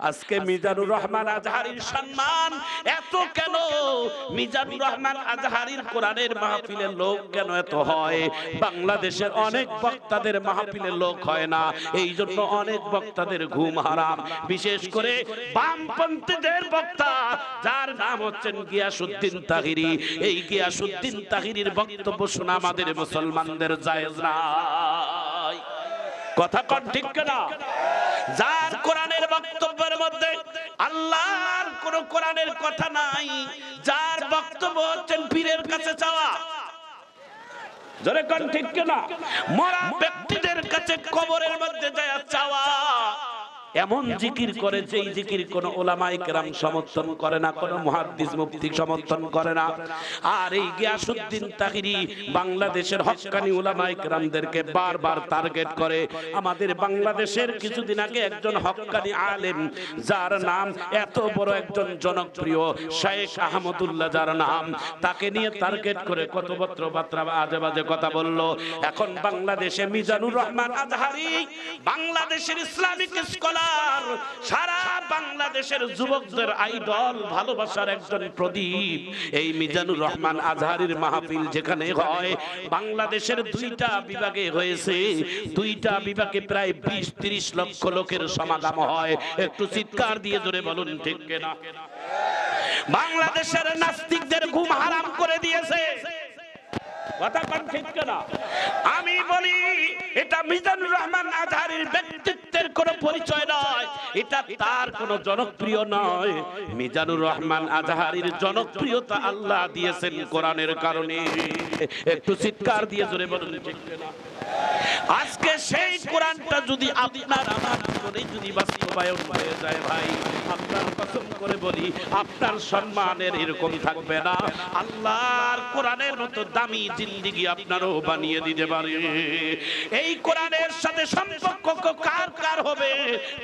আজকে মিজানুর রহমান আজহারির সম্মান। এত কেন? মিজানুর রহমান আজহারির কোরআনের মাহফিলের লোক কেন এত হয়? বাংলাদেশের অনেক বক্তাদের মাহফিলের লোক হয় না। এই জন্য অনেক বক্তাদের ঘুম হারাম। বিশেষ করে বামপন্থীদের বক্তা যার নাম হচ্ছেন গিয়াসুদ্দিন তাহিরি। এই গিয়াসুদ্দিন তাহিরির বক্তব্য শোনা আমাদের মুসলমানদের জায়েজ নাই। কথা কন ঠিক না যার কোরআনের বক্তব্যের মধ্যে আল্লাহর কোন কোরআনের কথা নাই, যার বক্তব্য হচ্ছেন পীরের কাছে চাওয়া। জোরে কোন ঠিক কেনা? মরা ব্যক্তিদের কাছে কবরের মধ্যে যায় চাওয়া। এমন জিকির করে যেই জিকির কোন ওলামাই কেরাম সমর্থন করে না কোন মুহাদ্দিস মুফতি সমর্থন করে না। আর এই গিয়াসউদ্দিন তাহিরি বাংলাদেশের হক্কানি ওলামাই কেরামদেরকে বারবার টার্গেট করে। আমাদের বাংলাদেশের কিছুদিন আগে একজন হক্কানি আলেম যার নাম এত বড় একজন জনপ্রিয় শেখ আহমদুল্লাহ যার নাম তাকে নিয়ে টার্গেট করে কত পত্র বার্তা আজে বাজে কথা বলল। এখন বাংলাদেশে মিজানুর রহমান আজহারি বাংলাদেশের ইসলামিক স্কলার সারা বাংলাদেশের যুবকদের আইডল ভালোবাসার একজন প্রদীপ। এই মিজানুর রহমান আজহারির মাহফিল যেখানে হয়, বাংলাদেশের দুইটা বিভাগে হয়েছে। দুইটা বিভাগে প্রায় বিশ, তিরিশ লক্ষ লোকের সমাগম হয়। একটু চিৎকার দিয়ে জোরে বলুন, ঠিক কিনা? বাংলাদেশের নাস্তিকদের ঘুম হারাম করে দিয়েছে। কথা ঠিক কিনা? আমি বলি মিজানুর রহমান আজহারির ব্যক্তিত্বের কোনো পরিচয় নয়। এটা তার কোনো জনপ্রিয় নয়। মিজানুর রহমান আজহারির জনপ্রিয়তা আল্লাহ দিয়েছেন কোরআনের কারণে। একটু চিৎকার দিয়ে জোরে বলুন, ঠিক? আজকে সেই কোরআনটা যদি আপনার আমার জীবনে যদি বাস্তবায়ন হয়ে যায় ভাই, আপনার কসম করে বলি, আপনার সম্মানের এরকম থাকবে না। আল্লাহর কোরআনের মতো দামি জিন্দিগি আপনারও বানিয়ে দিতে পারে। এই কোরআনের সাথে সম্পর্ক কার কার হবে?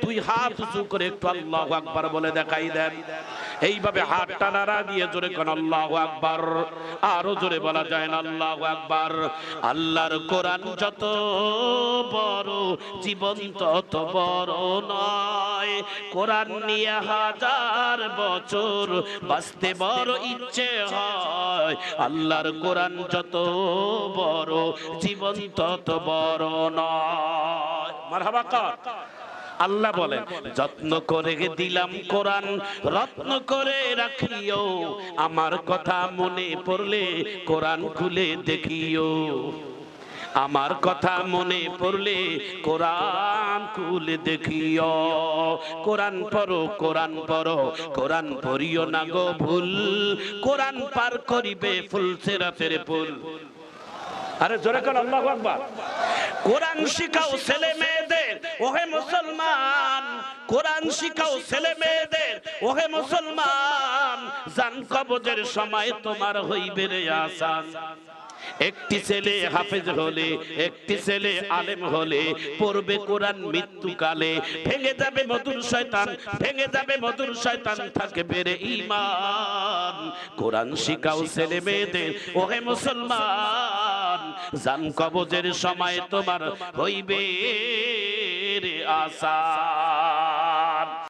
তুই হাত উঁচু করে একটু আল্লাহ আকবার বলে দেখাই দেন। এইভাবে হাতটা নাড়া দিয়ে জোরে কোন, আল্লাহ আকবার। আরও জোরে বলা যায় না, আল্লাহ আকবার। আল্লাহর কোরআন যত বড়, জীবন তত বড় নয়। কোরআন নিয়ে হাজার বছর বাঁচতে বড় ইচ্ছে হয়। আল্লাহর কোরআন যত বড়, জীবন তত বড় নয়। আল্লাহ বলেন, যত্ন করে দিলাম কোরআন, রত্ন করে রাখিও। আমার কথা মনে পড়লে কোরআন খুলে দেখিও। আমার কথা মনে পড়লে কোরআন খুলে দেখিও। কোরআন পড়ো কোরআন পড়ো কোরআন পড়িও না গো ভুল। কোরআন পার করিবে ফুল সেরাতের ফুল। আরে জোরে কর আল্লাহু আকবার। কোরআন শিখাও ছেলে মেয়েদের ওহে মুসলমান। কোরআন শিখাও ছেলে মেয়েদের ওহে মুসলমান। জান কবজের সময় তোমার হইবে রে আসান। একটি ছেলে হাফেজ হলে, একটি ছেলে আলেম হলে, পড়বে কোরআন মৃত্যুকালে। ভেঙে যাবে মধুর শয়তান, ভেঙে যাবে মধুর শয়তান, থাকে বেড়ে ইমান কোরআন শিখাও ছেলে মেয়েদের, ওহে মুসলমান, জান কবজের সময় তোমার হইবে আশা